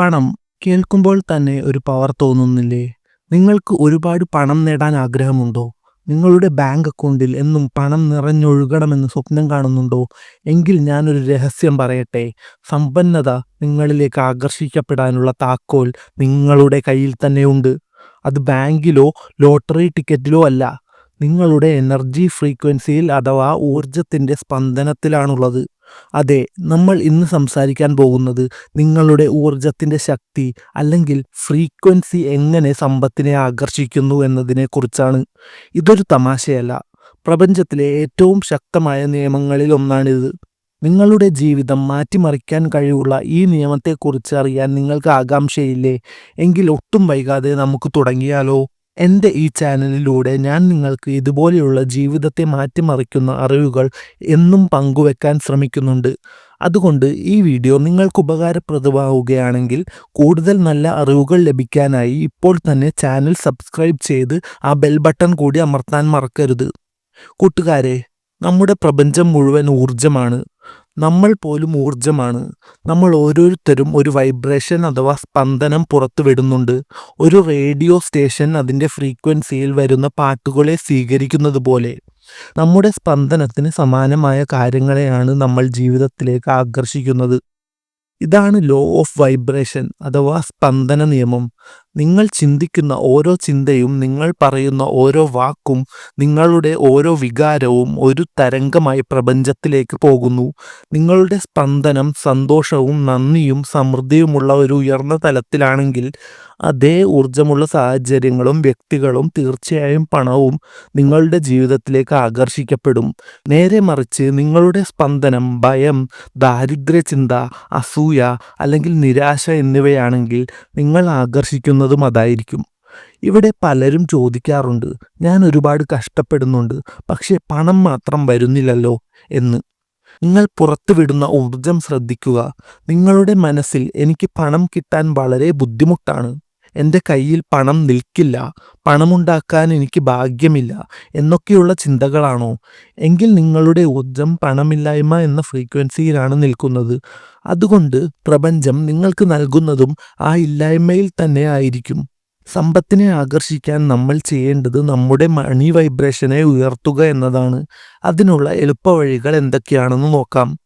പണം കേൾക്കുമ്പോൾ തന്നെ ഒരു പവർ തോന്നുന്നില്ലേ? നിങ്ങൾക്ക് ഒരുപാട് പണം നേടാൻ ആഗ്രഹമുണ്ടോ? നിങ്ങളുടെ ബാങ്ക് അക്കൗണ്ടിൽ എന്നും പണം നിറഞ്ഞൊഴുകണമെന്ന് സ്വപ്നം കാണുന്നുണ്ടോ? എങ്കിൽ ഞാനൊരു രഹസ്യം പറയട്ടെ. സമ്പന്നത നിങ്ങളിലേക്ക് ആകർഷിക്കപ്പെടാനുള്ള താക്കോൽ നിങ്ങളുടെ കയ്യിൽ തന്നെയുണ്ട് അത് ബാങ്കിലോ ലോട്ടറി ടിക്കറ്റിലോ അല്ല. നിങ്ങളുടെ എനർജി ഫ്രീക്വൻസിയിൽ അഥവാ ഊർജത്തിന്റെ സ്പന്ദനത്തിലാണുള്ളത്. അതെ നമ്മൾ ഇന്ന് സംസാരിക്കാൻ പോകുന്നത് നിങ്ങളുടെ ഊർജത്തിന്റെ ശക്തി അല്ലെങ്കിൽ ഫ്രീക്വൻസി എങ്ങനെ സമ്പത്തിനെ ആകർഷിക്കുന്നു എന്നതിനെക്കുറിച്ചാണ്. ഇതൊരു തമാശയല്ല. പ്രപഞ്ചത്തിലെ ഏറ്റവും ശക്തമായ നിയമങ്ങളിൽ ഒന്നാണിത്. നിങ്ങളുടെ ജീവിതം മാറ്റിമറിക്കാൻ കഴിവുള്ള ഈ നിയമത്തെക്കുറിച്ച് അറിയാൻ നിങ്ങൾക്ക് ആകാംക്ഷയില്ലേ എങ്കിൽ ഒട്ടും വൈകാതെ നമുക്ക് തുടങ്ങിയാലോ? എന്റെ ഈ ചാനലിലൂടെ ഞാൻ നിങ്ങൾക്ക് ഇതുപോലെയുള്ള ജീവിതത്തെ മാറ്റിമറിക്കുന്ന അറിവുകൾ എന്നും പങ്കുവെക്കാൻ ശ്രമിക്കുന്നുണ്ട്. അതുകൊണ്ട് ഈ വീഡിയോ നിങ്ങൾക്ക് ഉപകാരപ്രദമാവുകയാണെങ്കിൽ കൂടുതൽ നല്ല അറിവുകൾ ലഭിക്കാനായി ഇപ്പോൾ തന്നെ ചാനൽ സബ്സ്ക്രൈബ് ചെയ്ത് ആ ബെൽ ബട്ടൺ കൂടി അമർത്താൻ മറക്കരുത്. കൂട്ടുകാരെ നമ്മുടെ പ്രപഞ്ചം മുഴുവൻ ഊർജമാണ് നമ്മൾ പോലും ഊർജമാണ് നമ്മൾ ഓരോരുത്തരും ഒരു വൈബ്രേഷൻ അഥവാ സ്പന്ദനം പുറത്തു വിടുന്നുണ്ട്. ഒരു റേഡിയോ സ്റ്റേഷൻ അതിന്റെ ഫ്രീക്വൻസിയിൽ വരുന്ന പാട്ടുകളെ സ്വീകരിക്കുന്നത് പോലെ. നമ്മുടെ സ്പന്ദനത്തിന് സമാനമായ കാര്യങ്ങളെയാണ് നമ്മൾ ജീവിതത്തിലേക്ക് ആകർഷിക്കുന്നത്. ഇതാണ് ലോ ഓഫ് വൈബ്രേഷൻ അഥവാ സ്പന്ദന നിയമം. നിങ്ങൾ ചിന്തിക്കുന്ന ഓരോ ചിന്തയും നിങ്ങൾ പറയുന്ന ഓരോ വാക്കും നിങ്ങളുടെ ഓരോ വികാരവും ഒരു തരംഗമായി പ്രപഞ്ചത്തിലേക്ക് പോകുന്നു. നിങ്ങളുടെ സ്പന്ദനം സന്തോഷവും നന്ദിയും സമൃദ്ധിയുമുള്ള ഒരു ഉയർന്ന തലത്തിലാണെങ്കിൽ അതേ ഊർജമുള്ള സാഹചര്യങ്ങളും വ്യക്തികളും തീർച്ചയായും പണവും നിങ്ങളുടെ ജീവിതത്തിലേക്ക് ആകർഷിക്കപ്പെടും. നേരെ മറിച്ച് നിങ്ങളുടെ സ്പന്ദനം ഭയം ദാരിദ്ര്യചിന്ത അസൂയ അല്ലെങ്കിൽ നിരാശ എന്നിവയാണെങ്കിൽ നിങ്ങൾ ആകർഷിക്കുന്നതും അതായിരിക്കും. ഇവിടെ പലരും ചോദിക്കാറുണ്ട് ഞാൻ ഒരുപാട് കഷ്ടപ്പെടുന്നുണ്ട് പക്ഷേ പണം മാത്രം വരുന്നില്ലല്ലോ എന്ന്. നിങ്ങൾ പുറത്തുവിടുന്ന ഊർജം ശ്രദ്ധിക്കുക. നിങ്ങളുടെ മനസ്സിൽ എനിക്ക് പണം കിട്ടാൻ വളരെ ബുദ്ധിമുട്ടാണ്. എന്റെ കയ്യിൽ പണം നിൽക്കില്ല പണമുണ്ടാക്കാൻ എനിക്ക് ഭാഗ്യമില്ല എന്നൊക്കെയുള്ള ചിന്തകളാണോ? എങ്കിൽ നിങ്ങളുടെ ഊർജം പണമില്ലായ്മ എന്ന ഫ്രീക്വൻസിയിലാണ് നിൽക്കുന്നത്. അതുകൊണ്ട് പ്രപഞ്ചം നിങ്ങൾക്ക് നൽകുന്നതും ആ ഇല്ലായ്മയിൽ തന്നെ ആയിരിക്കും. സമ്പത്തിനെ ആകർഷിക്കാൻ നമ്മൾ ചെയ്യേണ്ടത് നമ്മുടെ മണി വൈബ്രേഷനെ ഉയർത്തുക എന്നതാണ്. അതിനുള്ള എളുപ്പവഴികൾ എന്തൊക്കെയാണെന്ന് നോക്കാം.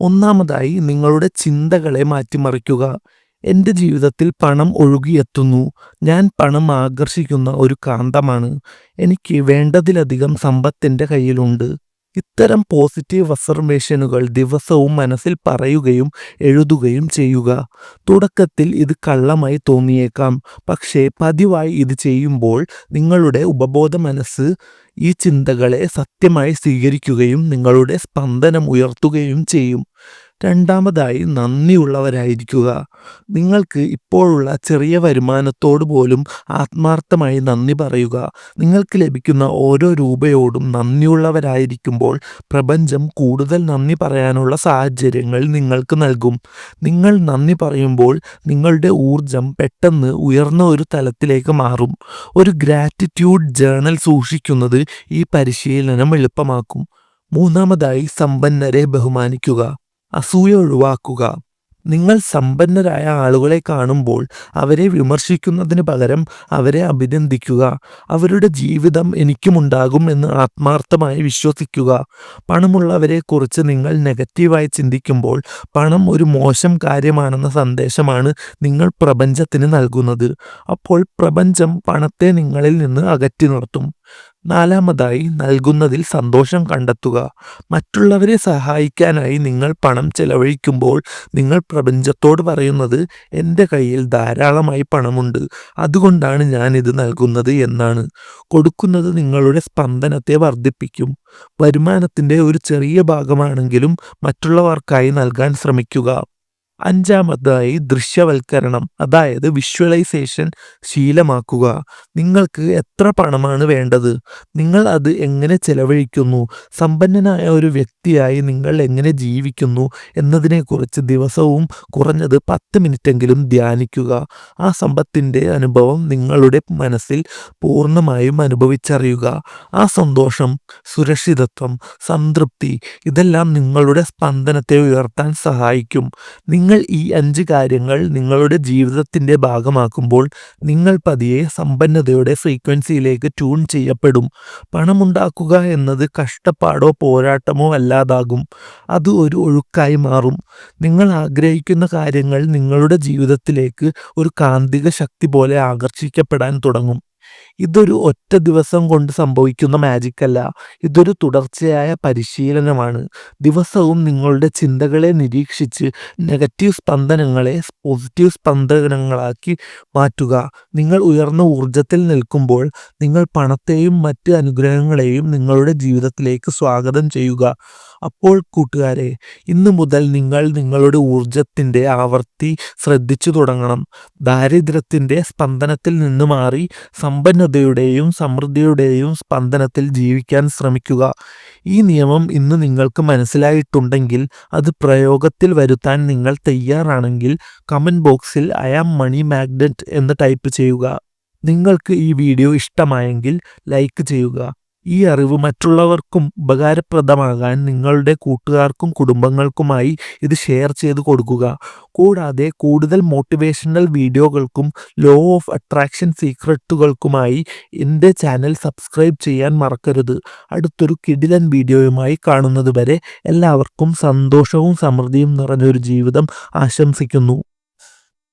ഒന്നാമതായി നിങ്ങളുടെ ചിന്തകളെ മാറ്റിമറിക്കുക. എന്റെ ജീവിതത്തിൽ പണം ഒഴുകിയെത്തുന്നു. ഞാൻ പണം ആകർഷിക്കുന്ന ഒരു കാന്തമാണ്. എനിക്ക് വേണ്ടതിലധികം സമ്പത്തിന്റെ കയ്യിലുണ്ട്. ഇത്തരം പോസിറ്റീവ് അസർമേഷനുകൾ ദിവസവും മനസ്സിൽ പറയുകയും എഴുതുകയും ചെയ്യുക. തുടക്കത്തിൽ ഇത് കള്ളമായി തോന്നിയേക്കാം. പക്ഷേ പതിവായി ഇത് ചെയ്യുമ്പോൾ നിങ്ങളുടെ ഉപബോധ മനസ്സ് ഈ ചിന്തകളെ സത്യമായി സ്വീകരിക്കുകയും നിങ്ങളുടെ സ്പന്ദനം ഉയർത്തുകയും ചെയ്യും. രണ്ടാമതായി നന്ദിയുള്ളവരായിരിക്കുക. നിങ്ങൾക്ക് ഇപ്പോഴുള്ള ചെറിയ വരുമാനത്തോട് പോലും ആത്മാർത്ഥമായി നന്ദി പറയുക. നിങ്ങൾക്ക് ലഭിക്കുന്ന ഓരോ രൂപയോടും നന്ദിയുള്ളവരായിരിക്കുമ്പോൾ പ്രപഞ്ചം കൂടുതൽ നന്ദി പറയാനുള്ള സാഹചര്യങ്ങൾ നിങ്ങൾക്ക് നൽകും. നിങ്ങൾ നന്ദി പറയുമ്പോൾ നിങ്ങളുടെ ഊർജം പെട്ടെന്ന് ഉയർന്ന ഒരു തലത്തിലേക്ക് മാറും. ഒരു ഗ്രാറ്റിറ്റ്യൂഡ് ജേണൽ സൂക്ഷിക്കുന്നത് ഈ പരിശീലനം എളുപ്പമാക്കും. മൂന്നാമതായി സമ്പന്നരെ ബഹുമാനിക്കുക. അസൂയ ഒഴിവാക്കുക. നിങ്ങൾ സമ്പന്നരായ ആളുകളെ കാണുമ്പോൾ അവരെ വിമർശിക്കുന്നതിന് പകരം അവരെ അഭിനന്ദിക്കുക. അവരുടെ ജീവിതം എനിക്കുമുണ്ടാകും എന്ന് ആത്മാർത്ഥമായി വിശ്വസിക്കുക. പണമുള്ളവരെക്കുറിച്ച് നിങ്ങൾ നെഗറ്റീവായി ചിന്തിക്കുമ്പോൾ പണം ഒരു മോശം കാര്യമാണെന്ന സന്ദേശമാണ് നിങ്ങൾ പ്രപഞ്ചത്തിന് നൽകുന്നത്. അപ്പോൾ പ്രപഞ്ചം പണത്തെ നിങ്ങളിൽ നിന്ന് അകറ്റി നിർത്തും. നാലാമതായി നൽകുന്നതിൽ സന്തോഷം കണ്ടെത്തുക. മറ്റുള്ളവരെ സഹായിക്കാനായി നിങ്ങൾ പണം ചെലവഴിക്കുമ്പോൾ നിങ്ങൾ പ്രപഞ്ചത്തോട് പറയുന്നത് എന്റെ കയ്യിൽ ധാരാളമായി പണമുണ്ട്. അതുകൊണ്ടാണ് ഞാൻ ഇത് നൽകുന്നത് എന്നാണ്. കൊടുക്കുന്നത് നിങ്ങളുടെ സ്പന്ദനത്തെ വർദ്ധിപ്പിക്കും. വരുമാനത്തിന്റെ ഒരു ചെറിയ ഭാഗമാണെങ്കിലും മറ്റുള്ളവർക്കായി നൽകാൻ ശ്രമിക്കുക. അഞ്ചാമതായി ദൃശ്യവൽക്കരണം അതായത് വിഷ്വലൈസേഷൻ ശീലമാക്കുക. നിങ്ങൾക്ക് എത്ര പണമാണ് വേണ്ടത്? നിങ്ങൾ അത് എങ്ങനെ ചെലവഴിക്കുന്നു? സമ്പന്നനായ ഒരു വ്യക്തിയായി നിങ്ങൾ എങ്ങനെ ജീവിക്കുന്നു? എന്നതിനെക്കുറിച്ച് ദിവസവും കുറഞ്ഞത് പത്ത് മിനിറ്റെങ്കിലും ധ്യാനിക്കുക. ആ സമ്പത്തിന്റെ അനുഭവം നിങ്ങളുടെ മനസ്സിൽ പൂർണമായും അനുഭവിച്ചറിയുക. ആ സന്തോഷം സുരക്ഷിതത്വം സംതൃപ്തി ഇതെല്ലാം നിങ്ങളുടെ സ്പന്ദനത്തെ ഉയർത്താൻ സഹായിക്കും. നിങ്ങൾ ഈ അഞ്ച് കാര്യങ്ങൾ നിങ്ങളുടെ ജീവിതത്തിന്റെ ഭാഗമാക്കുമ്പോൾ നിങ്ങൾ പതിയെ സമ്പന്നതയുടെ ഫ്രീക്വൻസിയിലേക്ക് ട്യൂൺ ചെയ്യപ്പെടും. പണമുണ്ടാക്കുക എന്നത് കഷ്ടപ്പാടോ പോരാട്ടമോ അല്ലാതാകും. അത് ഒരു ഒഴുക്കായി മാറും. നിങ്ങൾ ആഗ്രഹിക്കുന്ന കാര്യങ്ങൾ നിങ്ങളുടെ ജീവിതത്തിലേക്ക് ഒരു കാന്തിക ശക്തി പോലെ ആകർഷിക്കപ്പെടാൻ തുടങ്ങും. ഇതൊരു ഒറ്റ ദിവസം കൊണ്ട് സംഭവിക്കുന്ന മാജിക് അല്ല. ഇതൊരു തുടർച്ചയായ പരിശീലനമാണ്. ദിവസവും നിങ്ങളുടെ ചിന്തകളെ നിരീക്ഷിച്ച് നെഗറ്റീവ് സ്പന്ദനങ്ങളെ പോസിറ്റീവ് സ്പന്ദനങ്ങളാക്കി മാറ്റുക. നിങ്ങൾ ഉയർന്ന ഊർജത്തിൽ നിൽക്കുമ്പോൾ നിങ്ങൾ പണത്തെയും മറ്റ് അനുഗ്രഹങ്ങളെയും നിങ്ങളുടെ ജീവിതത്തിലേക്ക് സ്വാഗതം ചെയ്യുക. അപ്പോൾ കൂട്ടുകാരെ ഇന്നു മുതൽ നിങ്ങൾ നിങ്ങളുടെ ഊർജത്തിന്റെ ആവർത്തി ശ്രദ്ധിച്ചു തുടങ്ങണം. ദാരിദ്ര്യത്തിന്റെ സ്പന്ദനത്തിൽ നിന്ന് മാറി സമ്പന്നതയുടെയും സമൃദ്ധിയുടെയും സ്പന്ദനത്തിൽ ജീവിക്കാൻ ശ്രമിക്കുക. ഈ നിയമം ഇന്ന് നിങ്ങൾക്ക് മനസ്സിലായിട്ടുണ്ടെങ്കിൽ അത് പ്രയോഗത്തിൽ വരുത്താൻ നിങ്ങൾ തയ്യാറാണെങ്കിൽ കമന്റ് ബോക്സിൽ ഐ ആം മണി മാഗ്നറ്റ് എന്ന് ടൈപ്പ് ചെയ്യുക. നിങ്ങൾക്ക് ഈ വീഡിയോ ഇഷ്ടമായെങ്കിൽ ലൈക്ക് ചെയ്യുക. ഈ അറിവ് മറ്റുള്ളവർക്കും ഉപകാരപ്രദമാകാൻ നിങ്ങളുടെ കൂട്ടുകാർക്കും കുടുംബങ്ങൾക്കുമായി ഇത് ഷെയർ ചെയ്ത് കൊടുക്കുക. കൂടാതെ കൂടുതൽ മോട്ടിവേഷണൽ വീഡിയോകൾക്കും ലോ ഓഫ് അട്രാക്ഷൻ സീക്രട്ടുകൾക്കുമായി എന്റെ ചാനൽ സബ്സ്ക്രൈബ് ചെയ്യാൻ മറക്കരുത്. അടുത്തൊരു കിടിലൻ വീഡിയോയുമായി കാണുന്നത് വരെ എല്ലാവർക്കും സന്തോഷവും സമൃദ്ധിയും നിറഞ്ഞൊരു ജീവിതം ആശംസിക്കുന്നു.